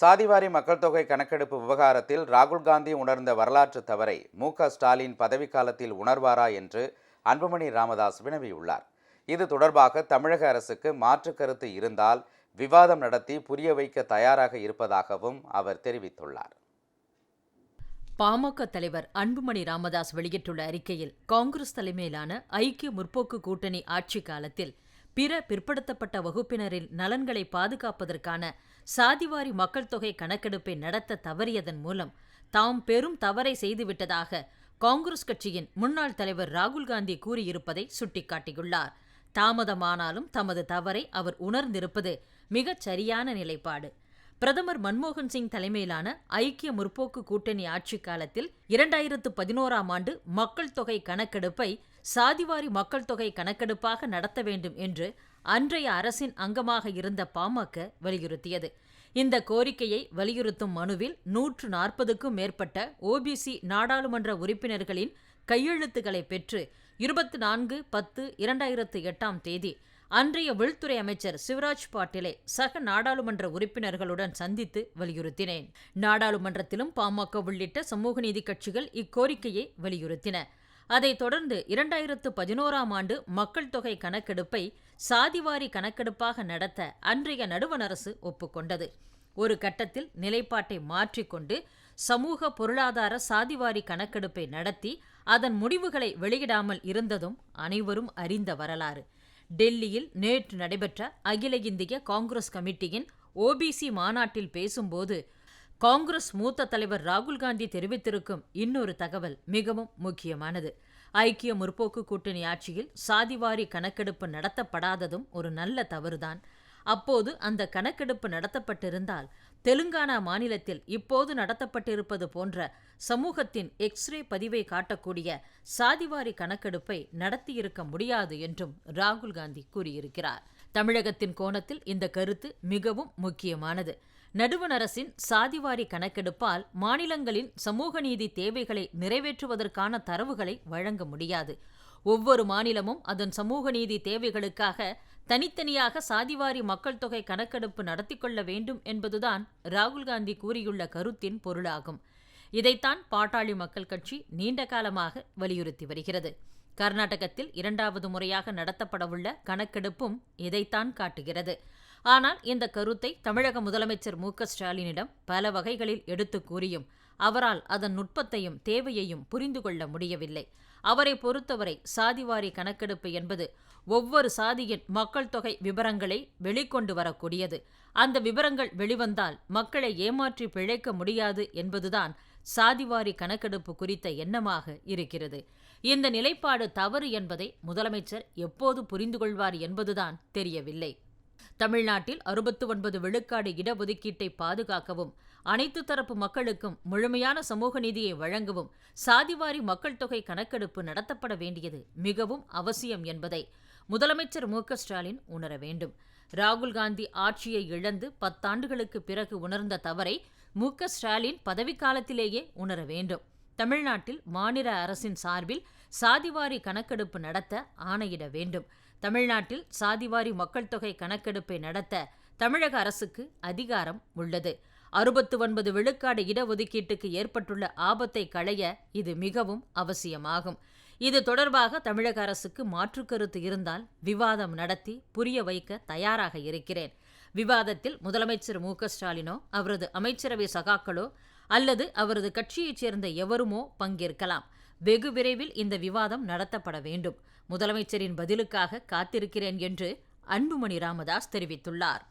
சாதிவாரி மக்கள் தொகை கணக்கெடுப்பு விவகாரத்தில் ராகுல் காந்தி உணர்ந்த வரலாற்று தவறை மு க ஸ்டாலின் பதவிக்காலத்தில் உணர்வாரா என்று அன்புமணி ராமதாஸ் வினவியுள்ளார். இது தொடர்பாக தமிழக அரசுக்கு மாற்று கருத்து இருந்தால் விவாதம் நடத்தி புரிய வைக்க தயாராக இருப்பதாகவும் அவர் தெரிவித்துள்ளார். பாமக தலைவர் அன்புமணி ராமதாஸ் வெளியிட்டுள்ள அறிக்கையில் காங்கிரஸ் தலைமையிலான ஐக்கிய முற்போக்கு கூட்டணி ஆட்சி காலத்தில் பிற பிற்படுத்தப்பட்ட வகுப்பினரின் நலன்களை பாதுகாப்பதற்கான சாதிவாரி மக்கள் தொகை கணக்கெடுப்பை நடத்த தவறியதன் மூலம் தாம் பெரும் தவறை செய்துவிட்டதாக காங்கிரஸ் கட்சியின் முன்னாள் தலைவர் ராகுல் காந்தி கூறியிருப்பதை சுட்டிக்காட்டியுள்ளார். தாமதமானாலும் தமது தவறை அவர் உணர்ந்திருப்பது மிகச் சரியான நிலைப்பாடு. பிரதமர் மன்மோகன் சிங் தலைமையிலான ஐக்கிய முற்போக்கு கூட்டணி ஆட்சி காலத்தில் இரண்டாயிரத்து பதினோராம் ஆண்டு மக்கள் தொகை கணக்கெடுப்பை சாதிவாரி மக்கள் தொகை கணக்கெடுப்பாக நடத்த வேண்டும் என்று அன்றைய அரசின் அங்கமாக இருந்த பாமக வலியுறுத்தியது. இந்த கோரிக்கையை வலியுறுத்தும் மனுவில் நூற்று நாற்பதுக்கும் மேற்பட்ட ஓபிசி நாடாளுமன்ற உறுப்பினர்களின் கையெழுத்துக்களை பெற்று இருபத்தி நான்கு பத்து இரண்டாயிரத்து எட்டாம் தேதி அன்றைய உள்துறை அமைச்சர் சிவராஜ் பாட்டிலை சக நாடாளுமன்ற உறுப்பினர்களுடன் சந்தித்து வலியுறுத்தினேன். நாடாளுமன்றத்திலும் பாமக உள்ளிட்ட சமூக நீதி கட்சிகள் இக்கோரிக்கையை வலியுறுத்தின. அதைத் தொடர்ந்து இரண்டாயிரத்து பதினோராம் ஆண்டு மக்கள் தொகை கணக்கெடுப்பை சாதிவாரி கணக்கெடுப்பாக நடத்த அன்றைய நடுவண் அரசு ஒப்புக்கொண்டது. ஒரு கட்டத்தில் நிலைப்பாட்டை மாற்றிக்கொண்டு சமூக பொருளாதார சாதிவாரி கணக்கெடுப்பை நடத்தி அதன் முடிவுகளை வெளியிடாமல் இருந்ததும் அனைவரும் அறிந்த வரலாறு. டெல்லியில் நேற்று நடைபெற்ற அகில இந்திய காங்கிரஸ் கமிட்டியின் ஓபிசி மாநாட்டில் பேசும்போது காங்கிரஸ் மூத்த தலைவர் ராகுல் காந்தி தெரிவித்திருக்கும் இன்னொரு தகவல் மிகவும் முக்கியமானது. ஐக்கிய முற்போக்கு கூட்டணி ஆட்சியில் சாதிவாரி கணக்கெடுப்பு நடத்தப்படாததும் ஒரு நல்ல தவறுதான். அப்போது அந்த கணக்கெடுப்பு நடத்தப்பட்டிருந்தால் தெலுங்கானா மாநிலத்தில் இப்போது நடத்தப்பட்டிருப்பது போன்ற சமூகத்தின் எக்ஸ்ரே பதிவை காட்டக்கூடிய சாதிவாரி கணக்கெடுப்பை நடத்தியிருக்க முடியாது என்றும் ராகுல் காந்தி கூறியிருக்கிறார். தமிழகத்தின் கோணத்தில் இந்த கருத்து மிகவும் முக்கியமானது. நடுவண் அரசின் சாதிவாரி கணக்கெடுப்பால் மாநிலங்களின் சமூக நீதி தேவைகளை நிறைவேற்றுவதற்கான தரவுகளை வழங்க முடியாது. ஒவ்வொரு மாநிலமும் அதன் சமூக நீதி தேவைகளுக்காக தனித்தனியாக சாதிவாரி மக்கள் தொகை கணக்கெடுப்பு நடத்தி கொள்ள வேண்டும் என்பதுதான் ராகுல் காந்தி கூறியுள்ள கருத்தின் பொருளாகும். இதைத்தான் பாட்டாளி மக்கள் கட்சி நீண்ட காலமாக வலியுறுத்தி வருகிறது. கர்நாடகத்தில் இரண்டாவது முறையாக நடத்தப்படவுள்ள கணக்கெடுப்பும் இதைத்தான் காட்டுகிறது. ஆனால் இந்த கருத்தை தமிழக முதலமைச்சர் மு ஸ்டாலினிடம் பல வகைகளில் எடுத்து கூறியும் அவரால் அதன் நுட்பத்தையும் தேவையையும் புரிந்து கொள்ள முடியவில்லை. அவரை பொறுத்தவரை சாதிவாரி கணக்கெடுப்பு என்பது ஒவ்வொரு சாதியின் மக்கள் தொகை விவரங்களை வெளிக்கொண்டு வரக்கூடியது. அந்த விவரங்கள் வெளிவந்தால் மக்களை ஏமாற்றி பிழைக்க முடியாது என்பதுதான் சாதிவாரி கணக்கெடுப்பு குறித்த எண்ணமாக இருக்கிறது. இந்த நிலைப்பாடு தவறு என்பதை முதலமைச்சர் எப்போது புரிந்து கொள்வார் என்பதுதான் தெரியவில்லை. தமிழ்நாட்டில் அறுபத்து ஒன்பது விழுக்காடு இடஒதுக்கீட்டை பாதுகாக்கவும் அனைத்து தரப்பு மக்களுக்கும் முழுமையான சமூக நீதியை வழங்கவும் சாதிவாரி மக்கள் தொகை கணக்கெடுப்பு நடத்தப்பட வேண்டியது மிகவும் அவசியம் என்பதை முதலமைச்சர் மு ஸ்டாலின் உணர வேண்டும். ராகுல் காந்தி ஆட்சியை இழந்து பத்தாண்டுகளுக்கு பிறகு உணர்ந்த தவறை மு ஸ்டாலின் பதவிக்காலத்திலேயே உணர வேண்டும். தமிழ்நாட்டில் மாநில அரசின் சார்பில் சாதிவாரி கணக்கெடுப்பு நடத்த ஆணையிட வேண்டும். தமிழ்நாட்டில் சாதிவாரி மக்கள் தொகை கணக்கெடுப்பை நடத்த தமிழக அரசுக்கு அதிகாரம் உள்ளது. அறுபத்து ஒன்பது விழுக்காடு இடஒதுக்கீட்டுக்கு ஏற்பட்டுள்ள ஆபத்தை களைய இது மிகவும் அவசியமாகும். இது தொடர்பாக தமிழக அரசுக்கு மாற்று கருத்து இருந்தால் விவாதம் நடத்தி புரிய வைக்க தயாராக இருக்கிறேன். விவாதத்தில் முதலமைச்சர் மு ஸ்டாலினோ அவரது அமைச்சரவை சகாக்களோ அல்லது அவரது கட்சியைச் சேர்ந்த எவருமோ பங்கேற்கலாம். வெகு விரைவில் இந்த விவாதம் நடத்தப்பட வேண்டும். முதலமைச்சரின் பதிலுக்காக காத்திருக்கிறேன் என்று அன்புமணி ராமதாஸ் தெரிவித்துள்ளார்.